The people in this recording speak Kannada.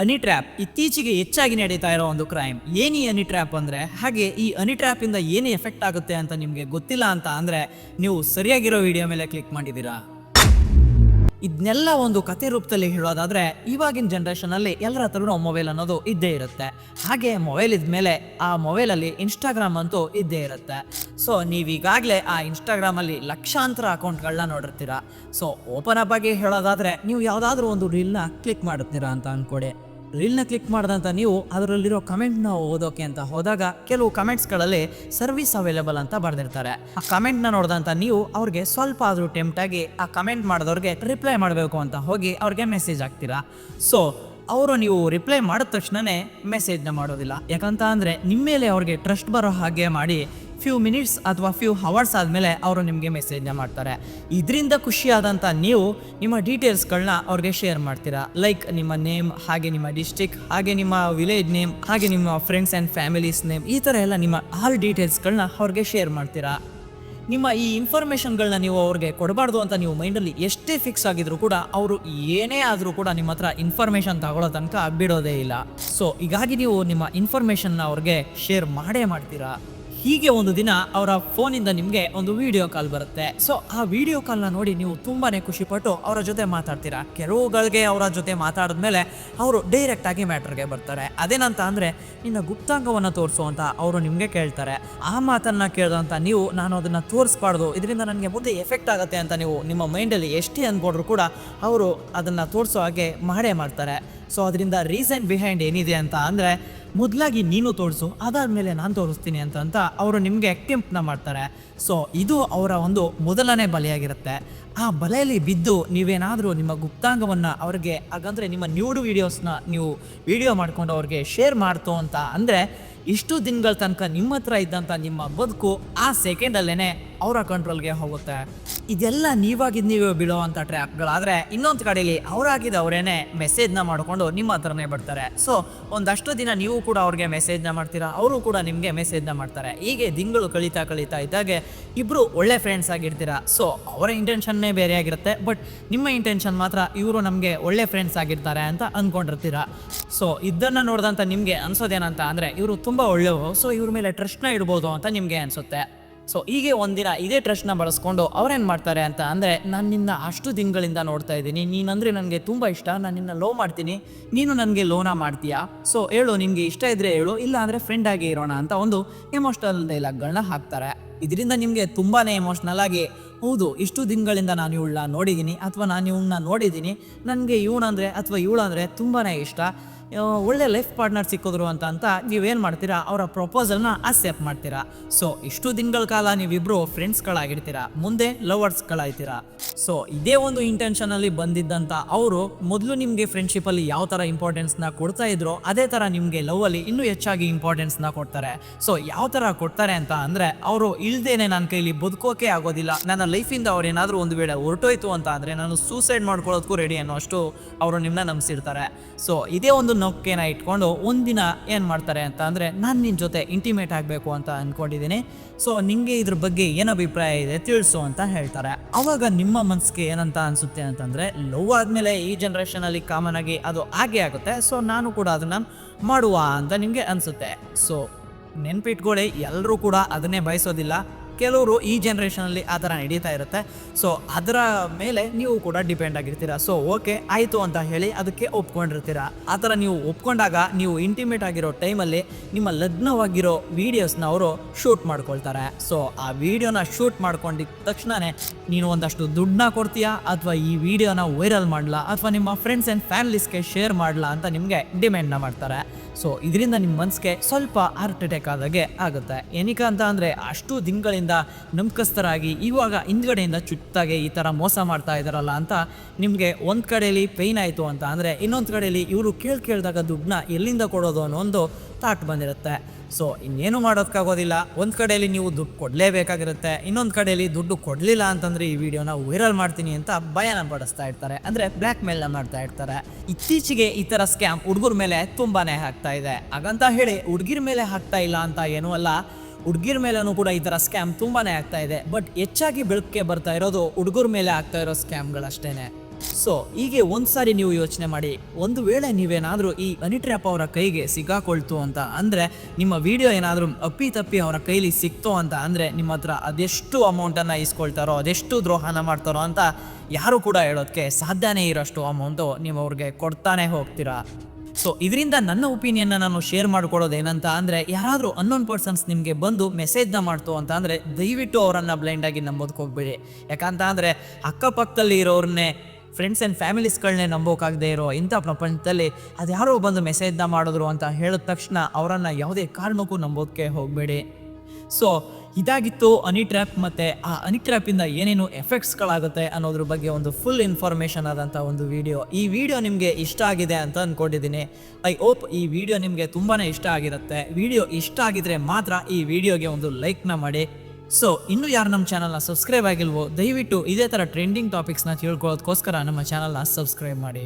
ಅನಿ ಟ್ರ್ಯಾಪ್ ಇತ್ತೀಚೆಗೆ ಹೆಚ್ಚಾಗಿ ನಡೀತಾ ಇರೋ ಒಂದು ಕ್ರೈಮ್. ಏನು ಈ ಅನಿ ಟ್ರ್ಯಾಪ್ ಅಂದರೆ? ಹಾಗೆ ಈ ಅನಿ ಟ್ರ್ಯಾಪಿಂದ ಏನು ಎಫೆಕ್ಟ್ ಆಗುತ್ತೆ ಅಂತ ನಿಮಗೆ ಗೊತ್ತಿಲ್ಲ ಅಂತ ಅಂದರೆ ನೀವು ಸರಿಯಾಗಿರೋ ವಿಡಿಯೋ ಮೇಲೆ ಕ್ಲಿಕ್ ಮಾಡಿದ್ದೀರಾ. ಇದನ್ನೆಲ್ಲ ಒಂದು ಕತೆ ರೂಪದಲ್ಲಿ ಹೇಳೋದಾದ್ರೆ, ಇವಾಗಿನ ಜನ್ರೇಷನಲ್ಲಿ ಎಲ್ಲರ ಹತ್ರನೂ ಮೊಬೈಲ್ ಅನ್ನೋದು ಇದ್ದೇ ಇರುತ್ತೆ. ಹಾಗೆ ಮೊಬೈಲ್ ಇದ್ಮೇಲೆ ಆ ಮೊಬೈಲಲ್ಲಿ ಇನ್ಸ್ಟಾಗ್ರಾಮ್ ಅಂತೂ ಇದ್ದೇ ಇರುತ್ತೆ. ಸೊ ನೀವೀಗಾಗಲೇ ಆ ಇನ್ಸ್ಟಾಗ್ರಾಮಲ್ಲಿ ಲಕ್ಷಾಂತರ ಅಕೌಂಟ್ಗಳನ್ನ ನೋಡಿರ್ತೀರ. ಸೊ ಓಪನ್ ಅಪ್ ಆಗಿ ಹೇಳೋದಾದರೆ, ನೀವು ಯಾವುದಾದ್ರೂ ಒಂದು ರೀಲ್ನ ಕ್ಲಿಕ್ ಮಾಡುತ್ತೀರಾ ಅಂತ ಅನ್ಕೊಡಿ. ರೀಲ್ನ ಕ್ಲಿಕ್ ಮಾಡಿದಂಥ ನೀವು ಅದರಲ್ಲಿರೋ ಕಮೆಂಟ್ನ ಓದೋಕೆ ಅಂತ ಹೋದಾಗ ಕೆಲವು ಕಮೆಂಟ್ಸ್ಗಳಲ್ಲಿ ಸರ್ವಿಸ್ ಅವೈಲೇಬಲ್ ಅಂತ ಬರೆದಿರ್ತಾರೆ. ಆ ಕಮೆಂಟ್ನ ನೋಡಿದಂಥ ನೀವು ಅವ್ರಿಗೆ ಸ್ವಲ್ಪ ಆದರೂ ಟೆಂಪ್ಟಾಗಿ ಆ ಕಮೆಂಟ್ ಮಾಡಿದವ್ರಿಗೆ ರಿಪ್ಲೈ ಮಾಡಬೇಕು ಅಂತ ಹೋಗಿ ಅವ್ರಿಗೆ ಮೆಸೇಜ್ ಹಾಕ್ತೀರಾ. ಸೊ ಅವರು ನೀವು ರಿಪ್ಲೈ ಮಾಡಿದ ತಕ್ಷಣವೇ ಮೆಸೇಜ್ನ ಮಾಡೋದಿಲ್ಲ. ಯಾಕಂತ ಅಂದರೆ ನಿಮ್ಮ ಮೇಲೆ ಅವ್ರಿಗೆ ಟ್ರಸ್ಟ್ ಬರೋ ಹಾಗೆ ಮಾಡಿ ಫ್ಯೂ ಮಿನಿಟ್ಸ್ ಅಥವಾ ಫ್ಯೂ ಹವರ್ಸ್ ಆದಮೇಲೆ ಅವರು ನಿಮಗೆ ಮೆಸೇಜ್ನ ಮಾಡ್ತಾರೆ. ಇದರಿಂದ ಖುಷಿಯಾದಂಥ ನೀವು ನಿಮ್ಮ ಡೀಟೇಲ್ಸ್ಗಳನ್ನ ಅವ್ರಿಗೆ ಶೇರ್ ಮಾಡ್ತೀರಾ. ಲೈಕ್ ನಿಮ್ಮ ನೇಮ್ ಹಾಗೆ ನಿಮ್ಮ ಡಿಸ್ಟಿಕ್ ಹಾಗೆ ನಿಮ್ಮ ವಿಲೇಜ್ ನೇಮ್ ಹಾಗೆ ನಿಮ್ಮ ಫ್ರೆಂಡ್ಸ್ ಆ್ಯಂಡ್ ಫ್ಯಾಮಿಲೀಸ್ ನೇಮ್ ಈ ಥರ ಎಲ್ಲ ನಿಮ್ಮ ಆಲ್ ಡೀಟೇಲ್ಸ್ಗಳನ್ನ ಅವ್ರಿಗೆ ಶೇರ್ ಮಾಡ್ತೀರಾ. ನಿಮ್ಮ ಈ ಇನ್ಫಾರ್ಮೇಷನ್ಗಳನ್ನ ನೀವು ಅವ್ರಿಗೆ ಕೊಡಬಾರ್ದು ಅಂತ ನೀವು ಮೈಂಡಲ್ಲಿ ಎಷ್ಟೇ ಫಿಕ್ಸ್ ಆಗಿದ್ರು ಕೂಡ ಅವರು ಏನೇ ಆದರೂ ಕೂಡ ನಿಮ್ಮ ಹತ್ರ ಇನ್ಫಾರ್ಮೇಷನ್ ತಗೊಳ್ಳೋ ತನಕ ಬಿಡೋದೇ ಇಲ್ಲ. ಸೊ ಹೀಗಾಗಿ ನೀವು ನಿಮ್ಮ ಇನ್ಫಾರ್ಮೇಷನ್ನ ಅವ್ರಿಗೆ ಶೇರ್ ಮಾಡೇ ಮಾಡ್ತೀರಾ? ಹೀಗೆ ಒಂದು ದಿನ ಅವರ ಫೋನಿಂದ ನಿಮಗೆ ಒಂದು ವಿಡಿಯೋ ಕಾಲ್ ಬರುತ್ತೆ. ಸೊ ಆ ವಿಡಿಯೋ ಕಾಲ್ನ ನೋಡಿ ನೀವು ತುಂಬಾನೇ ಖುಷಿಪಟ್ಟು ಅವರ ಜೊತೆ ಮಾತಾಡ್ತೀರಾ? ಕೆಲವುಗಳಿಗೆ ಅವರ ಜೊತೆ ಮಾತಾಡಿದ್ಮೇಲೆ ಅವರು ಡೈರೆಕ್ಟ್ ಆಗಿ ಮ್ಯಾಟ್ರಿಗೆ ಬರ್ತಾರೆ. ಅದೇನಂತ ಅಂದರೆ, ನಿನ್ನ ಗುಪ್ತಾಂಗವನ್ನು ತೋರಿಸು ಅಂತ ಅವರು ನಿಮಗೆ ಕೇಳ್ತಾರೆ. ಆ ಮಾತನ್ನ ಕೇಳಿದಂಥ ನೀವು, ನಾನು ಅದನ್ನು ತೋರಿಸ್ಬಾರ್ದು. ಇದರಿಂದ ನನಗೆ ಮುಂದೆ ಎಫೆಕ್ಟ್ ಆಗುತ್ತೆ ಅಂತ ನೀವು ನಿಮ್ಮ ಮೈಂಡಲ್ಲಿ ಎಷ್ಟೇ ಅನ್ಕೊಂಡ್ರು ಕೂಡ ಅವರು ಅದನ್ನು ತೋರಿಸೋ ಹಾಗೆ ಮಾಡೇ ಮಾಡ್ತಾರೆ. ಸೊ ಅದರಿಂದ ರೀಸನ್ ಬಿಹೈಂಡ್ ಏನಿದೆ ಅಂತ ಅಂದರೆ ಮೊದಲಾಗಿ ನೀನು ತೋರಿಸು, ಅದಾದಮೇಲೆ ನಾನು ತೋರಿಸ್ತೀನಿ ಅಂತ ಅಂತ ಅವರು ನಿಮಗೆ ಅಟೆಂಪ್ಟ್ನ ಮಾಡ್ತಾರೆ. ಸೊ ಇದು ಅವರ ಒಂದು ಮೊದಲನೇ ಬಲೆಯಾಗಿರುತ್ತೆ. ಆ ಬಲೆಯಲ್ಲಿ ಬಿದ್ದು ನೀವೇನಾದರೂ ನಿಮ್ಮ ಗುಪ್ತಾಂಗವನ್ನು ಅವ್ರಿಗೆ ಹಾಗಂದ್ರೆ ನಿಮ್ಮ ನ್ಯೂಡು ವೀಡಿಯೋಸ್ನ ನೀವು ವಿಡಿಯೋ ಮಾಡ್ಕೊಂಡು ಅವ್ರಿಗೆ ಶೇರ್ ಮಾಡ್ತು ಅಂತ ಅಂದರೆ ಇಷ್ಟು ದಿನಗಳ ತನಕ ನಿಮ್ಮ ಹತ್ರ ಇದ್ದಂಥ ನಿಮ್ಮ ಬದುಕು ಆ ಸೆಕೆಂಡಲ್ಲೇ ಅವರ ಕಂಟ್ರೋಲ್ಗೆ ಹೋಗುತ್ತೆ. ಇದೆಲ್ಲ ನೀವಾಗಿದ್ದು ನೀವೇ ಗಳು ಟ್ರ್ಯಾಪ್ಗಳಾದರೆ ಇನ್ನೊಂದು ಕಡೆಯಲ್ಲಿ ಅವರಾಗಿದ್ದ ಅವರೇನೆ ಮೆಸೇಜ್ನ ಮಾಡಿಕೊಂಡು ನಿಮ್ಮ ಹತ್ರನೇ ಬರ್ತಾರೆ. ಸೊ ಒಂದಷ್ಟು ದಿನ ನೀವು ಕೂಡ ಅವ್ರಿಗೆ ಮೆಸೇಜ್ನ ಮಾಡ್ತೀರಾ, ಅವರು ಕೂಡ ನಿಮಗೆ ಮೆಸೇಜ್ನ ಮಾಡ್ತಾರೆ. ಹೀಗೆ ದಿನಗಳು ಕಳೀತಾ ಕಳೀತಾ ಇದ್ದಾಗೆ ಇಬ್ಬರು ಒಳ್ಳೆ ಫ್ರೆಂಡ್ಸ್ ಆಗಿರ್ತೀರಾ. ಸೊ ಅವರ ಇಂಟೆನ್ಷನ್ನೇ ಬೇರೆ ಆಗಿರುತ್ತೆ ಬಟ್ ನಿಮ್ಮ ಇಂಟೆನ್ಷನ್ ಮಾತ್ರ ಇವರು ನಮಗೆ ಒಳ್ಳೆ ಫ್ರೆಂಡ್ಸ್ ಆಗಿರ್ತಾರೆ ಅಂತ ಅಂದ್ಕೊಂಡಿರ್ತೀರಾ ಸೊ ಇದನ್ನು ನೋಡಿದಂಥ ನಿಮಗೆ ಅನ್ಸೋದೇನಂತ ಅಂದರೆ ಇವರು ತುಂಬ ಒಳ್ಳೆಯವರು ಸೊ ಇವ್ರ ಮೇಲೆ ಟ್ರಸ್ಟ್ನ ಇಡ್ಬೋದು ಅಂತ ನಿಮಗೆ ಅನಿಸುತ್ತೆ. ಸೊ ಹೀಗೆ ಒಂದಿನ ಇದೇ ಟ್ರಸ್ಟ್ನ ಬಳಸ್ಕೊಂಡು ಅವ್ರೇನು ಮಾಡ್ತಾರೆ ಅಂತ ಅಂದರೆ ನಾನು ನಿನ್ನ ಅಷ್ಟು ದಿನಗಳಿಂದ ನೋಡ್ತಾ ಇದ್ದೀನಿ. ನೀನಂದರೆ ನನಗೆ ತುಂಬ ಇಷ್ಟ. ನಾನು ನಿನ್ನ ಲೋ ಮಾಡ್ತೀನಿ. ನೀನು ನನಗೆ ಲೋನ ಮಾಡ್ತೀಯಾ? ಸೊ ಹೇಳು, ನಿನಗೆ ಇಷ್ಟ ಇದ್ದರೆ ಹೇಳು ಇಲ್ಲ ಅಂದರೆ ಫ್ರೆಂಡಾಗಿ ಇರೋಣ ಅಂತ ಒಂದು ಎಮೋಷ್ನಲ್ ಡೈಲಾಗ್ಗಳನ್ನ ಹಾಕ್ತಾರೆ. ಇದರಿಂದ ನಿಮಗೆ ತುಂಬಾ ಎಮೋಷ್ನಲ್ ಆಗಿ, ಹೌದು, ಇಷ್ಟು ದಿನಗಳಿಂದ ನಾನು ಇವಳನ್ನ ನೋಡಿದ್ದೀನಿ ಅಥವಾ ನಾನು ಇವಳನ್ನ ನೋಡಿದ್ದೀನಿ ನನಗೆ ಇವನಂದರೆ ಅಥವಾ ಇವಳಂದರೆ ತುಂಬಾ ಇಷ್ಟ. ಒಳ್ಳೆ ಲೈಫ್ ಪಾರ್ಟ್ನರ್ ಸಿಕ್ಕಿದ್ರು ಅಂತ ಅಂತ ನೀವೇನು ಮಾಡ್ತೀರಾ? ಅವರ ಪ್ರಪೋಸಲ್ನ ಅಕ್ಸೆಪ್ಟ್ ಮಾಡ್ತೀರಾ. ಸೊ ಇಷ್ಟು ದಿನಗಳ ಕಾಲ ನೀವಿಬ್ರು ಫ್ರೆಂಡ್ಸ್ಗಳಾಗಿರ್ತೀರಾ ಮುಂದೆ ಲವರ್ಸ್ಗಳಾಗ್ತೀರಾ ಸೊ ಇದೇ ಒಂದು ಇಂಟೆನ್ಷನಲ್ಲಿ ಬಂದಿದ್ದಂಥ ಅವರು ಮೊದಲು ನಿಮಗೆ ಫ್ರೆಂಡ್ಶಿಪ್ಪಲ್ಲಿ ಯಾವ ಥರ ಇಂಪಾರ್ಟೆನ್ಸ್ನ ಕೊಡ್ತಾ ಇದ್ರೋ, ಅದೇ ಥರ ನಿಮಗೆ ಲವ್ವಲ್ಲಿ ಇನ್ನೂ ಹೆಚ್ಚಾಗಿ ಇಂಪಾರ್ಟೆನ್ಸ್ನ ಕೊಡ್ತಾರೆ. ಸೊ ಯಾವ ಥರ ಕೊಡ್ತಾರೆ ಅಂತ ಅಂದರೆ, ಅವರು ಇಲ್ದೇನೆ ನನ್ನ ಕೈಲಿ ಬದುಕೋಕೆ ಆಗೋದಿಲ್ಲ. ನನ್ನ ಲೈಫಿಂದ ಅವ್ರು ಏನಾದರೂ ಒಂದು ವೇಳೆ ಹೊರಟೋಯ್ತು ಅಂತ ಅಂದರೆ ನಾನು ಸೂಸೈಡ್ ಮಾಡ್ಕೊಳ್ಳೋದಕ್ಕೂ ರೆಡಿ ಅನ್ನೋ ಅಷ್ಟು ಅವರು ನಿಮ್ಮನ್ನ ನಂಬಿಸಿರ್ತಾರೆ. ಸೊ ಇದೇ ಒಂದು ನೌಕೆನ ಇಟ್ಕೊಂಡು ಒಂದಿನ ಏನು ಮಾಡ್ತಾರೆ ಅಂತ ಅಂದರೆ ನಾನು ನಿನ್ನ ಜೊತೆ ಇಂಟಿಮೇಟ್ ಆಗಬೇಕು ಅಂತ ಅಂದ್ಕೊಂಡಿದ್ದೀನಿ ಸೊ ನಿಮಗೆ ಇದ್ರ ಬಗ್ಗೆ ಏನು ಅಭಿಪ್ರಾಯ ಇದೆ ತಿಳಿಸು ಅಂತ ಹೇಳ್ತಾರೆ. ಅವಾಗ ನಿಮ್ಮ ಮನಸ್ಸಿಗೆ ಏನಂತ ಅನಿಸುತ್ತೆ ಅಂತಂದರೆ ಲವ್ ಆದಮೇಲೆ ಈ ಜನ್ರೇಷನಲ್ಲಿ ಕಾಮನ್ ಆಗಿ ಅದು ಹಾಗೆ ಆಗುತ್ತೆ. ಸೊ ನಾನು ಕೂಡ ಅದನ್ನು ಮಾಡುವ ಅಂತ ನಿಮಗೆ ಅನಿಸುತ್ತೆ. ಸೊ ನೆನ್ಪಿಟ್ಕೊಳ್ಳಿ ಎಲ್ಲರೂ ಕೂಡ ಅದನ್ನೇ ಬಯಸೋದಿಲ್ಲ. ಕೆಲವರು ಈ ಜನ್ರೇಷನಲ್ಲಿ ಆ ಥರ ನಡೀತಾ ಇರುತ್ತೆ. ಸೊ ಅದರ ಮೇಲೆ ನೀವು ಕೂಡ ಡಿಪೆಂಡ್ ಆಗಿರ್ತೀರ. ಸೊ ಓಕೆ ಆಯಿತು ಅಂತ ಹೇಳಿ ಅದಕ್ಕೆ ಒಪ್ಕೊಂಡಿರ್ತೀರ. ಆ ಥರ ನೀವು ಒಪ್ಕೊಂಡಾಗ ನೀವು ಇಂಟಿಮೇಟ್ ಆಗಿರೋ ಟೈಮಲ್ಲಿ ನಿಮ್ಮ ಲಗ್ನವಾಗಿರೋ ವೀಡಿಯೋಸ್ನ ಅವರು ಶೂಟ್ ಮಾಡ್ಕೊಳ್ತಾರೆ. ಸೊ ಆ ವಿಡಿಯೋನ ಶೂಟ್ ಮಾಡ್ಕೊಂಡಿದ್ದ ತಕ್ಷಣವೇ ನೀನು ಒಂದಷ್ಟು ದುಡ್ಡನ್ನ ಕೊಡ್ತೀಯಾ? ಅಥವಾ ಈ ವಿಡಿಯೋನ ವೈರಲ್ ಮಾಡಲಾ? ಅಥವಾ ನಿಮ್ಮ ಫ್ರೆಂಡ್ಸ್ ಆ್ಯಂಡ್ ಫ್ಯಾಮಿಲೀಸ್ಗೆ ಶೇರ್ ಮಾಡಲಾ ಅಂತ ನಿಮಗೆ ಡಿಮ್ಯಾಂಡ್ನ ಮಾಡ್ತಾರೆ. ಸೊ ಇದರಿಂದ ನಿಮ್ಮ ಮನಸ್ಸಿಗೆ ಸ್ವಲ್ಪ ಹಾರ್ಟ್ ಅಟ್ಯಾಕ್ ಆದಾಗೆ ಆಗುತ್ತೆ. ಏನಕ್ಕೆ ಅಂತ ಅಂದರೆ ಅಷ್ಟು ದಿನಗಳಿಂದ ನಂಬಿಕಸ್ಥರಾಗಿ ಇವಾಗ ಹಿಂದ್ಗಡೆಯಿಂದ ಚುಟ್ಟಾಗೆ ಈ ಥರ ಮೋಸ ಮಾಡ್ತಾ ಇದ್ದಾರಲ್ಲ ಅಂತ ನಿಮಗೆ ಒಂದು ಕಡೆಯಲ್ಲಿ ಪೇಯ್ನ್ ಆಯಿತು ಅಂತ ಅಂದರೆ ಇನ್ನೊಂದು ಕಡೆಯಲ್ಲಿ ಇವರು ಕೇಳಿ ಕೇಳಿದಾಗ ದುಡ್ಡನ್ನ ಎಲ್ಲಿಂದ ಕೊಡೋದು ಅನ್ನೋ ಒಂದು ಥಾಟ್ ಬಂದಿರುತ್ತೆ. ಸೊ ಇನ್ನೇನು ಮಾಡೋದಕ್ಕಾಗೋದಿಲ್ಲ ಒಂದು ಕಡೆಯಲ್ಲಿ ನೀವು ದುಡ್ಡು ಕೊಡಲೇಬೇಕಾಗಿರುತ್ತೆ. ಇನ್ನೊಂದು ಕಡೆಯಲ್ಲಿ ದುಡ್ಡು ಕೊಡಲಿಲ್ಲ ಅಂತಂದರೆ ಈ ವಿಡಿಯೋನ ವೈರಲ್ ಮಾಡ್ತೀನಿ ಅಂತ ಭಯನ ಪಡಿಸ್ತಾ ಇರ್ತಾರೆ. ಅಂದರೆ ಬ್ಲ್ಯಾಕ್ ಮೇಲ್ನ ಮಾಡ್ತಾ ಇರ್ತಾರೆ. ಇತ್ತೀಚೆಗೆ ಈ ಥರ ಸ್ಕ್ಯಾಮ್ ಹುಡುಗರ ಮೇಲೆ ತುಂಬಾ ಆಗ್ತಾ ಇದೆ. ಹಾಗಂತ ಹೇಳಿ ಹುಡುಗಿರ ಮೇಲೆ ಹಾಕ್ತಾ ಇಲ್ಲ ಅಂತ ಏನೂ ಅಲ್ಲ. ಹುಡುಗಿರ ಮೇಲೂ ಕೂಡ ಈ ಥರ ಸ್ಕ್ಯಾಮ್ ತುಂಬಾ ಆಗ್ತಾ ಇದೆ. ಬಟ್ ಹೆಚ್ಚಾಗಿ ಬೆಳಕಿಗೆ ಬರ್ತಾ ಇರೋದು ಹುಡುಗರ ಮೇಲೆ ಆಗ್ತಾ ಇರೋ ಸ್ಕ್ಯಾಮ್ಗಳಷ್ಟೇನೆ ಸೊ ಹೀಗೆ ಒಂದ್ಸಾರಿ ನೀವು ಯೋಚನೆ ಮಾಡಿ, ಒಂದು ವೇಳೆ ನೀವೇನಾದರೂ ಈ ಅನಿಟ್ರ್ಯಾಪ್ ಅವರ ಕೈಗೆ ಸಿಗಾಕೊಳ್ತು ಅಂತ ಅಂದರೆ, ನಿಮ್ಮ ವಿಡಿಯೋ ಏನಾದರೂ ಅಪ್ಪಿ ತಪ್ಪಿ ಅವರ ಕೈಲಿ ಸಿಕ್ತು ಅಂತ ಅಂದರೆ, ನಿಮ್ಮ ಹತ್ರ ಅದೆಷ್ಟು ಅಮೌಂಟನ್ನು ಇಸ್ಕೊಳ್ತಾರೋ ಅದೆಷ್ಟು ದ್ರೋಹನ ಮಾಡ್ತಾರೋ ಅಂತ ಯಾರು ಕೂಡ ಹೇಳೋದಕ್ಕೆ ಸಾಧ್ಯನೇ ಇರೋಷ್ಟು ಅಮೌಂಟು ನೀವು ಅವ್ರಿಗೆ ಕೊಡ್ತಾನೆ ಹೋಗ್ತೀರಾ. ಸೊ ಇದರಿಂದ ನನ್ನ ಒಪಿನಿಯನ್ನ ನಾನು ಶೇರ್ ಮಾಡ್ಕೊಡೋದು ಏನಂತ ಅಂದರೆ, ಯಾರಾದರೂ ಅನ್ನೋನ್ ಪರ್ಸನ್ಸ್ ನಿಮಗೆ ಬಂದು ಮೆಸೇಜ್ನ ಮಾಡ್ತು ಅಂತ ಅಂದರೆ, ದಯವಿಟ್ಟು ಅವರನ್ನು ಬ್ಲೈಂಡಾಗಿ ನಂಬೋದಕ್ಕೆ ಹೋಗ್ಬೇಡಿ. ಯಾಕಂತ ಅಂದರೆ, ಅಕ್ಕಪಕ್ಕದಲ್ಲಿ ಇರೋರನ್ನೇ ಫ್ರೆಂಡ್ಸ್ ಆ್ಯಂಡ್ ಫ್ಯಾಮಿಲೀಸ್ಗಳನ್ನೇ ನಂಬೋಕಾಗದೇ ಇರೋ ಇಂಥ ಪ್ರಪಂಚದಲ್ಲಿ ಅದು ಯಾರೋ ಬಂದು ಮೆಸೇಜ್ನ ಮಾಡಿದ್ರು ಅಂತ ಹೇಳಿದ ತಕ್ಷಣ ಅವರನ್ನು ಯಾವುದೇ ಕಾರಣಕ್ಕೂ ನಂಬೋದಕ್ಕೆ ಹೋಗಬೇಡಿ. ಸೊ ಇದಾಗಿತ್ತು ಅನಿ ಟ್ರ್ಯಾಪ್ ಮತ್ತು ಆ ಅನಿ ಟ್ರ್ಯಾಪಿಂದ ಏನೇನು ಎಫೆಕ್ಟ್ಸ್ಗಳಾಗುತ್ತೆ ಅನ್ನೋದ್ರ ಬಗ್ಗೆ ಒಂದು ಫುಲ್ ಇನ್ಫಾರ್ಮೇಷನ್ ಆದಂಥ ಒಂದು ವಿಡಿಯೋ ಈ ವಿಡಿಯೋ ನಿಮಗೆ ಇಷ್ಟ ಆಗಿದೆ ಅಂತ ಅಂದ್ಕೊಂಡಿದ್ದೀನಿ ಐ ಹೋಪ್ ಈ ವಿಡಿಯೋ ನಿಮಗೆ ತುಂಬಾ ಇಷ್ಟ ಆಗಿರುತ್ತೆ. ವಿಡಿಯೋ ಇಷ್ಟ ಆಗಿದ್ರೆ ಮಾತ್ರ ಈ ವಿಡಿಯೋಗೆ ಒಂದು ಲೈಕ್ನ ಮಾಡಿ. ಸೊ ಇನ್ನೂ ಯಾರು ನಮ್ಮ ಚಾನಲ್ನ ಸಬ್ಸ್ಕ್ರೈಬ್ ಆಗಿಲ್ವೋ, ದಯವಿಟ್ಟು ಇದೇ ಥರ ಟ್ರೆಂಡಿಂಗ್ ಟಾಪಿಕ್ಸ್ನ ತಿಳ್ಕೊಳ್ಳೋದಕ್ಕೋಸ್ಕರ ನಮ್ಮ ಚಾನಲ್ನ ಸಬ್ಸ್ಕ್ರೈಬ್ ಮಾಡಿ.